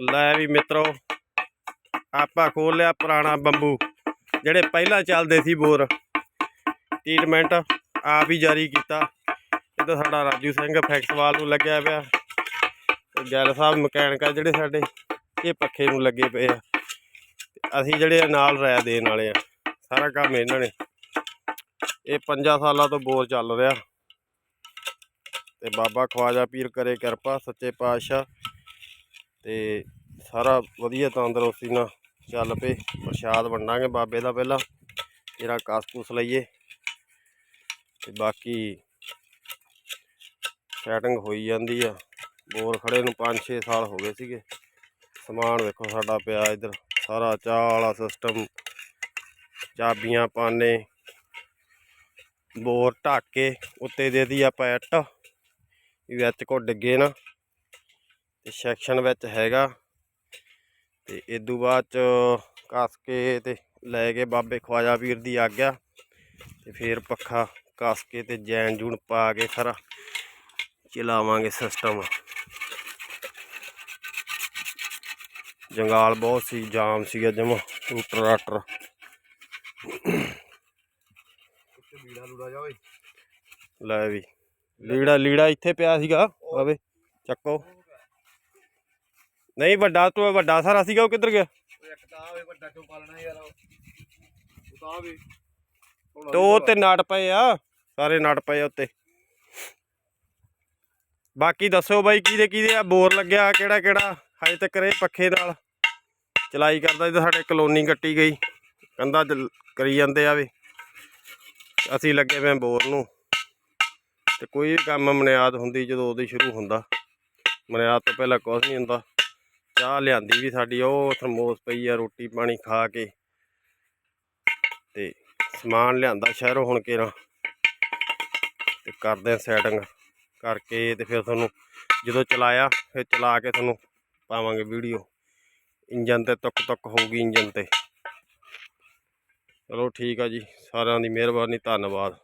ਲੈ ਵੀ ਮਿੱਤਰੋ, ਆਪਾਂ ਖੋਲ ਲਿਆ ਪੁਰਾਣਾ ਬੰਬੂ, ਜਿਹੜੇ ਪਹਿਲਾਂ ਚੱਲਦੇ ਸੀ ਬੋਰ। ਟ੍ਰੀਟਮੈਂਟ ਆਪ ਹੀ ਜਾਰੀ ਕੀਤਾ। ਇਹ ਤਾਂ ਸਾਡਾ ਰਾਜੂ ਸਿੰਘ ਫੈਕਸਵਾਲ ਨੂੰ ਲੱਗਿਆ ਪਿਆ। ਤੇ ਜੈਲ ਸਾਹਿਬ ਮਕੈਨਿਕ ਆ ਜਿਹੜੇ ਸਾਡੇ, ਇਹ ਪੱਖੇ ਨੂੰ ਲੱਗੇ ਪਏ ਆ। ਅਸੀਂ ਜਿਹੜੇ ਨਾਲ ਰਾਇ ਦੇਣ ਵਾਲੇ ਆ, ਸਾਰਾ ਕੰਮ ਇਹਨਾਂ ਨੇ। ਇਹ 5 ਸਾਲਾਂ ਤੋਂ ਬੋਰ ਚੱਲ ਰਿਹਾ। ਤੇ ਬਾਬਾ ਖਵਾਜਾ ਪੀਰ ਕਰੇ ਕਿਰਪਾ, ਸੱਚੇ ਪਾਤਸ਼ਾਹ। ਤੇ ਸਾਰਾ ਵਧੀਆ ਤੰਦਰੁਸਤੀ ਨਾਲ ਚੱਲ ਪਏ, ਪ੍ਰਸ਼ਾਦ ਵੰਡਾਂਗੇ ਬਾਬੇ ਦਾ ਪਹਿਲਾਂ ਤੇਰਾ ਕਾਸਕੂਸ ਲਈਏ। ਤੇ ਬਾਕੀ ਸੈਟਿੰਗ ਹੋਈ ਜਾਂਦੀ ਆ। ਬੋਰ ਖੜੇ ਨੂੰ 5-6 ਸਾਲ ਹੋ ਗਏ ਸੀਗੇ। ਸਮਾਨ ਵੇਖੋ ਸਾਡਾ ਪਿਆ ਇੱਧਰ, ਸਾਰਾ ਚਾਹ ਵਾਲਾ ਸਿਸਟਮ ਚਾਬੀਆਂ, ਪਾਨੇ, ਬੋਰ ਢੱਕ ਕੇ, ਉੱਤੇ ਦੇ ਦੀ ਆਪਾਂ ਇੱਟ ਵੀ ਵਿੱਚ ਕੋ ਡਿੱਗੇ ਨਾ। ਤੇ ਸੈਕਸ਼ਨ ਵਿੱਚ ਹੈਗਾ। ਤੇ ਇਦੋਂ ਬਾਅਦ ਚ ਕੱਸ ਕੇ ਤੇ ਲੈ ਕੇ ਬਾਬੇ ਖਵਾਜਾ ਵੀਰ ਦੀ ਆਗਿਆ। ਤੇ ਫੇਰ ਪੱਖਾ ਕੱਸ ਕੇ ਤੇ ਜੈਨ ਜੂਨ ਪਾ ਕੇ ਸਾਰਾ ਚਲਾਵਾਂਗੇ ਸਿਸਟਮ ਜੰਗਾਲ ਬਹੁਤ ਸੀ ਜਾਮ ਸੀਗਾ ਜਮਾ ਟੂਟਰ ਆਟਰ ਲੀੜਾ ਲੂੜਾ ਜਾ ਓਏ। ਲੈ ਵੀ। ਲੀੜਾ ਲੀੜਾ ਇੱਥੇ ਪਿਆ ਸੀਗਾ ਆਵੇ ਚੱਕੋ। ਨਹੀਂ ਵੱਡਾ ਤੋਂ ਵੱਡਾ ਸਾਰਾ ਸੀਗਾ ਉਹ ਕਿੱਧਰ ਗਿਆ? ਇੱਕ ਤਾਂ ਓਏ ਵੱਡਾ ਕਿਉਂ ਪਾਲਣਾ ਯਾਰ ਉਹ? ਤਾਂ ਵੀ। ਤੇ ਉਹ ਤੇ ਨਟ ਪਏ ਆ ਸਾਰੇ ਨਟ ਪਏ ਉੱਤੇ। ਬਾਕੀ ਦੱਸੋ ਬਾਈ ਕਿਹਦੇ ਕਿਹਦੇ ਆ? ਬੋਰ ਲੱਗਿਆ ਕਿਹੜਾ ਕਿਹੜਾ? ਹਜੇ ਤੱਕ ਇਹ ਪੱਖੇ ਨਾਲ ਚਲਾਈ ਕਰਦਾ ਜਦੋਂ ਸਾਡੇ ਕਲੋਨੀ ਕੱਟੀ ਗਈ। ਚ ਕਰੀ ਜਾਂਦੇ ਆ ਵੀ। ਅਸੀਂ ਲੱਗੇ ਪਏ ਬੋਰ ਨੂੰ। ਤੇ ਕੋਈ ਵੀ ਕੰਮ ਮਨਿਆਦ ਹੁੰਦੀ ਜਦੋਂ ਉਹਦੀ ਸ਼ੁਰੂ ਹੁੰਦਾ। ਮਨਿਆਦ ਤੋਂ ਪਹਿਲਾਂ ਕੁਝ ਨਹੀਂ ਹੁੰਦਾ। ਚਾਹ ਲਿਆਂਦੀ ਵੀ ਸਾਡੀ, ਉਹ ਥਰਮੋਸ ਪਈ ਆ ਰੋਟੀ ਪਾਣੀ ਖਾ ਕੇ। ਤੇ ਸਮਾਨ ਲਿਆਂਦਾ ਸ਼ਹਿਰੋਂ ਹੁਣ ਕੇਰਾ। ਤੇ ਕਰਦੇ ਆ ਸੈਟਿੰਗ ਕਰਕੇ ਤੇ ਫਿਰ ਤੁਹਾਨੂੰ ਜਦੋਂ ਚਲਾਇਆ, ਫਿਰ ਚਲਾ ਕੇ ਤੁਹਾਨੂੰ ਪਾਵਾਂਗੇ ਵੀਡੀਓ। ਇੰਜਨ ਤੇ ਤੁੱਕ ਤੁੱਕ ਹੋਊਗੀ ਇੰਜਨ ਤੇ। ਚਲੋ ਠੀਕ ਆ ਜੀ, ਸਾਰਿਆਂ ਦੀ ਮਿਹਰਬਾਨੀ, ਧੰਨਵਾਦ।